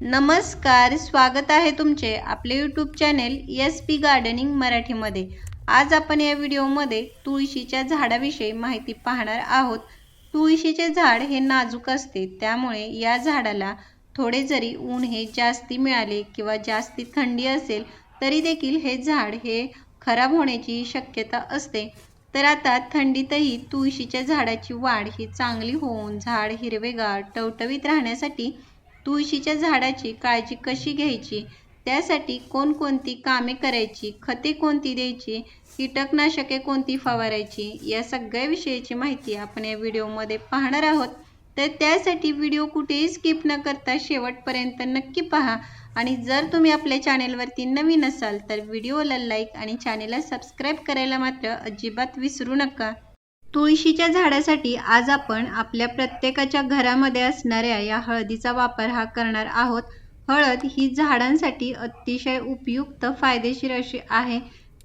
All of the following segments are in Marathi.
नमस्कार स्वागत आहे तुमचे आपले YouTube channel S P gardening मराठीमध्ये. आज आपण या व्हिडिओमध्ये तुळशीच्या झाडाविषयी माहिती पाहणार आहोत. तुळशीचे झाड हे नाजूक असते त्यामुळे या झाडाला थोडे जरी ऊन हे जास्ती मिळाले किंवा जास्ती थंडी असेल तरी देखील हे झाड हे खराब होण्याची शक्यता असते. तर आता थंडीतही तुळशीच्या झाडाची वाढ ही चांगली होऊन झाड हिरवेगार टवटवीत राहण्यासाठी तुळशीच्या झाडाची काळजी कशी घ्यायची? त्यासाठी कोणकोणती कामे करायची? खते कोणती द्यायची? कीटकनाशके कोणती फवारायची? या सगळ्या विषयीची माहिती आपण या व्हिडिओमध्ये पाहणार आहोत. तर त्यासाठी व्हिडिओ कुठेही स्किप न करता शेवटपर्यंत नक्की पहा. आणि जर तुम्ही आपल्या चॅनेलवरती नवीन असाल तर व्हिडिओला लाईक आणि चॅनेलला सबस्क्राईब करायला मात्र अजिबात विसरू नका. तुळशीच्या झाडासाठी आज आपण आपल्या प्रत्येकाच्या घरामध्ये असणाऱ्या या हळदीचा वापर हा करणार आहोत. हळद ही झाडांसाठी अतिशय उपयुक्त फायदेशीर अशी आहे.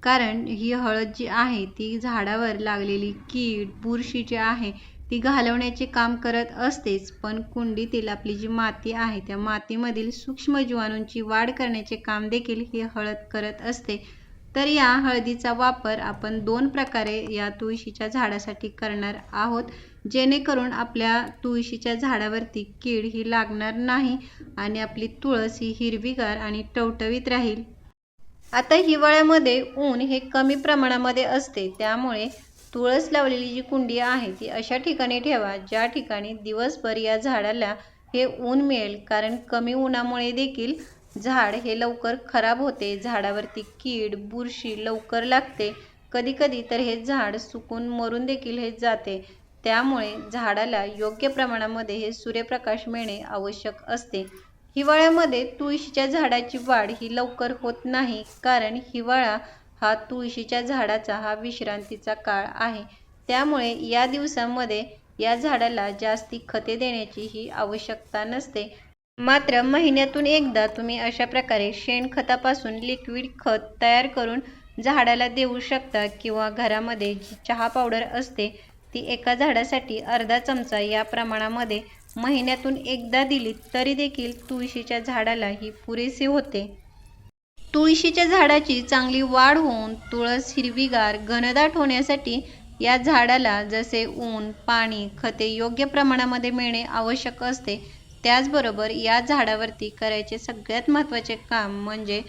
कारण ही हळद जी आहे ती झाडावर लागलेली कीड बुरशी जी आहे. ती घालवण्याचे काम करत असतेच पण कुंडीतील आपली जी माती आहे त्या मातीमधील सूक्ष्म जीवाणूंची वाढ करण्याचे काम देखील ही हळद करत असते. तर या हळदीचा वापर आपण दोन प्रकारे या तुळशीच्या झाडासाठी करणार आहोत. जेणेकरून आपल्या तुळशीच्या झाडावरती कीड ही लागणार नाही आणि आपली तुळस ही हिरवीगार आणि टवटवीत राहील. आता हिवाळ्यामध्ये ऊन हे कमी प्रमाणामध्ये असते त्यामुळे तुळस लावलेली जी कुंडी आहे ती अशा ठिकाणी ठेवा ज्या ठिकाणी दिवसभर या झाडाला हे ऊन मिळेल. कारण कमी उन्हामुळे देखील झाड हे लवकर खराब होते झाडावरती कीड बुरशी लवकर लागते. कधीकधी तर हे झाड सुकून मरून देखील हे जाते. त्यामुळे झाडाला योग्य प्रमाणामध्ये हे सूर्यप्रकाश मिळणे आवश्यक असते. हिवाळ्यामध्ये तुळशीच्या झाडाची वाढ ही लवकर होत नाही कारण हिवाळा हा तुळशीच्या झाडाचा हा विश्रांतीचा काळ आहे. त्यामुळे या दिवसांमध्ये या झाडाला जास्ती खते देण्याची ही आवश्यकता नसते. मात्र महिन्यातून एकदा तुम्ही अशा प्रकारे शेणखतापासून लिक्विड खत तयार करून झाडाला देऊ शकता किंवा घरामध्ये जी चहा पावडर असते ती एका झाडासाठी अर्धा चमचा या प्रमाणामध्ये महिन्यातून एकदा दिली तरी देखील तुळशीच्या झाडाला ही पुरेसे होते. तुळशीच्या झाडाची चांगली वाढ होऊन तुळस हिरवीगार घनदाट होण्यासाठी या झाडाला जसे ऊन पाणी खते योग्य प्रमाणामध्ये मिळणे आवश्यक असते त्याचबरोबर या झाडावरती करायचे सगळ्यात महत्त्वाचे काम म्हणजे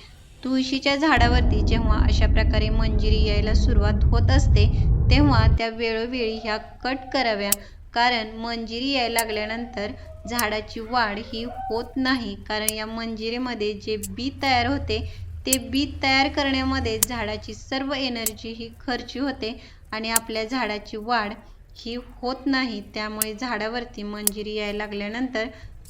तुळशीच्या झाडावरती जेव्हा अशा प्रकारे मंजिरी यायला सुरुवात होत असते तेव्हा त्या वेळोवेळी ह्या कट कराव्या. कारण मंजिरी यायला लागल्यानंतर झाडाची वाढ ही होत नाही. कारण या मंजिरीमध्ये जे बी तयार होते ते बी तयार करण्यामध्ये झाडाची सर्व एनर्जी ही खर्ची होते आणि आपल्या झाडाची वाढ ही होत नाही. त्यामुळे झाडावरती मंजिरी यायला लागल्यानंतर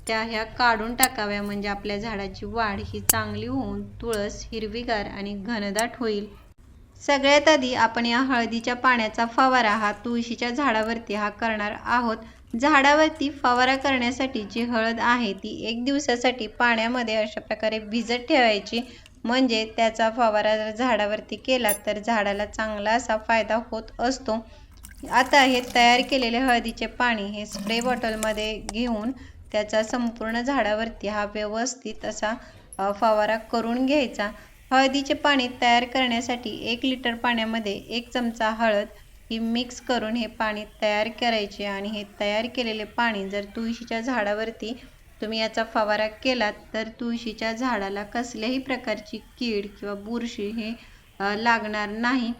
त्या ह्या काढून टाकाव्या म्हणजे आपल्या झाडाची वाढ ही चांगली होऊन तुळस हिरवीगार आणि घनदाट होईल. सगळ्यात आधी आपण या हळदीच्या पाण्याचा फवारा हा तुळशीच्या झाडावरती हा करणार आहोत. झाडावरती फवारा करण्यासाठी जी हळद आहे ती एक दिवसासाठी पाण्यामध्ये अशा प्रकारे भिजत ठेवायची. म्हणजे त्याचा फवारा जर झाडावरती केला तर झाडाला चांगला असा फायदा होत असतो. आता हे तयार केलेले हळदीचे पाणी हे स्प्रे बॉटलमध्ये घेऊन त्याचा संपूर्ण झाडावरती हा व्यवस्थित असा फवारा करून घ्यायचा. हळदीचे पाणी तयार करण्यासाठी एक लिटर पाण्यामध्ये एक चमचा हळद ही मिक्स करून हे पाणी तयार करायचे आणि हे तयार केलेले पाणी जर तुळशीच्या झाडावरती तुम्ही याचा फवारा केलात तर तुळशीच्या झाडाला कसल्याही प्रकारची कीड किंवा बुरशी हे लागणार नाही.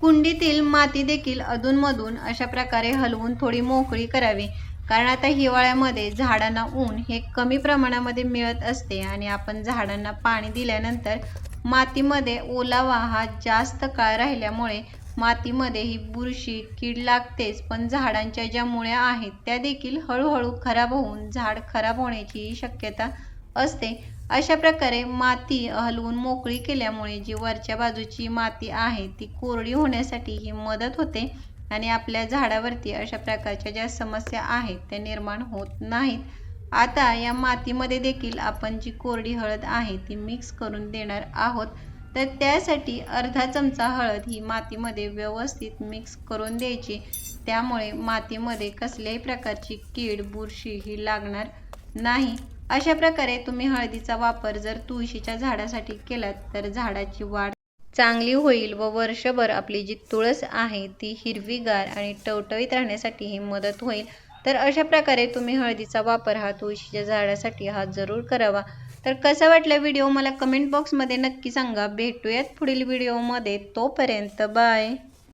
कुंडीतील माती देखील अधूनमधून अशा प्रकारे हलवून थोडी मोकळी करावी. कारण आता हिवाळ्यामध्ये झाडांना ऊन हे कमी प्रमाणामध्ये मिळत असते आणि आपण झाडांना पाणी दिल्यानंतर मातीमध्ये ओलावा हा जास्त काळ राहिल्यामुळे मातीमध्ये ही बुरशी कीड लागतेच. पण झाडांच्या ज्या मुळ्या आहेत त्या देखील हळूहळू खराब होऊन झाड खराब होण्याची शक्यता असते. अशा प्रकारे माती हलवून मोकळी केल्यामुळे जी वरच्या बाजूची माती आहे ती कोरडी होण्यासाठी ही मदत होते. आणि आपल्या झाडावरती अशा प्रकारच्या ज्या समस्या आहेत त्या निर्माण होत नाहीत. आता या मातीमध्ये देखील आपण जी कोरडी हळद आहे ती मिक्स करून देणार आहोत. तर त्यासाठी अर्धा चमचा हळद ही मातीमध्ये व्यवस्थित मिक्स करून द्यायची. त्यामुळे मातीमध्ये कसल्याही प्रकारची कीड बुरशी ही लागणार नाही. अशा प्रकारे तुम्ही हळदीचा वापर जर तुळशीच्या झाडासाठी केलात तर झाडाची वाढ चांगली होईल व वर्षभर आपली जी तुळस आहे ती हिरवीगार आणि टवटवीत राहण्यासाठी ही मदत होईल. तर अशा प्रकारे तुम्ही हळदीचा वापर हा तुळशीच्या झाडासाठी हा जरूर करावा. तर कसा वाटला व्हिडिओ? मला कमेंट बॉक्समध्ये नक्की सांगा. भेटूयात पुढील व्हिडिओमध्ये. तोपर्यंत बाय.